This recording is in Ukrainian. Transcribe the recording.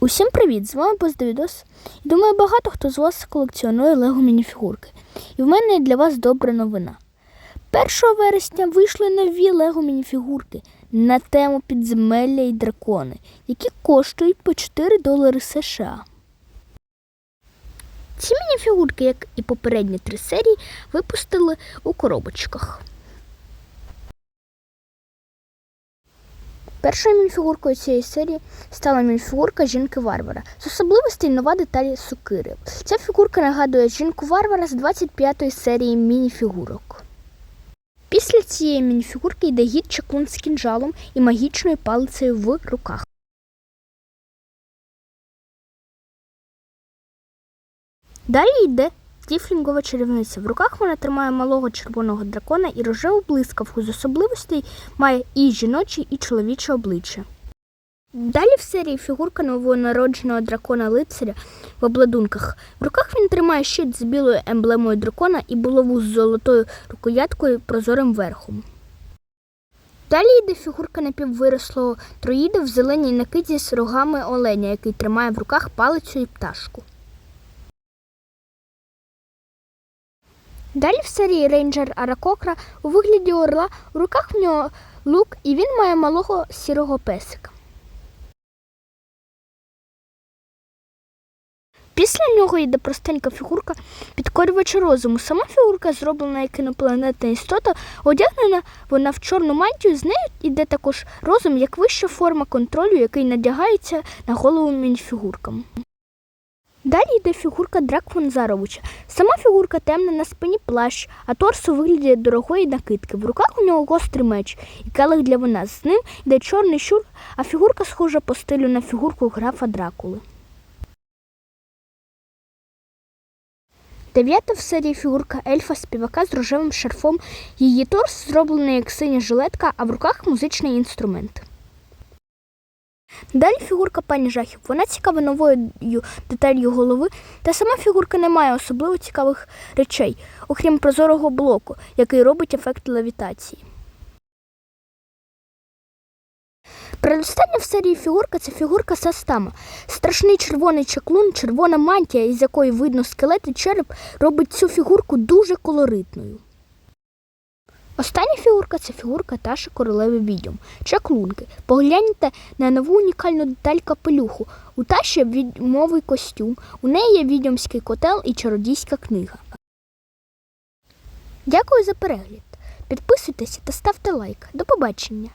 Усім привіт! З вами Поздовідос. Думаю, багато хто з вас колекціонує Лего мініфігурки. І в мене для вас добра новина. 1 вересня вийшли нові Лего мініфігурки на тему підземелля і дракони, які коштують по 4 долари США. Ці мініфігурки, як і попередні три серії, випустили у коробочках. Першою мініфігуркою цієї серії стала мініфігурка жінки Варвара. З особливостей нова деталь сокири. Ця фігурка нагадує жінку Варвара з 25-ї серії мініфігурок. Після цієї мініфігурки йде гід чаклун з кінжалом і магічною палицею в руках. Далі йде тіфлінгова чарівниця. В руках вона тримає малого червоного дракона і рожеву блискавку. З особливостей має і жіноче, і чоловіче обличчя. Далі в серії фігурка новонародженого дракона лицаря в обладунках. В руках він тримає щит з білою емблемою дракона і булаву з золотою рукояткою прозорим верхом. Далі йде фігурка напіввирослого троїда в зеленій накиді з рогами оленя, який тримає в руках палицю і пташку. Далі в серії рейнджер Аракокра у вигляді орла у руках в нього лук, і він має малого сірого песика. Після нього йде простенька фігурка підкорювача розуму. Сама фігурка зроблена як інопланетна істота, одягнена вона в чорну мантію, з нею йде також розум як вища форма контролю, який надягається на голову мініфігуркам. Далі йде фігурка Драквон Заровича. Сама фігурка темна на спині плащ, а торс у вигляді дорогої накидки. В руках у нього гострий меч і келих для вина. З ним йде чорний щур, а фігурка схожа по стилю на фігурку графа Дракули. Дев'ята в серії фігурка ельфа співака з рожевим шарфом. Її торс зроблений як синя жилетка, а в руках музичний інструмент. Далі фігурка пані жахів. Вона цікава новою деталью голови, та сама фігурка не має особливо цікавих речей, окрім прозорого блоку, який робить ефект левітації. Передостання в серії фігурка це фігурка Састама. Страшний червоний чаклун, червона мантія, із якої видно скелет і череп, робить цю фігурку дуже колоритною. Остання фігурка це фігурка Таші королеви відьом. Чаклунки. Погляньте на нову унікальну деталь капелюху. У Таші відьмовий костюм, у неї є відьомський котел і чародійська книга. Дякую за перегляд. Підписуйтесь та ставте лайк. До побачення!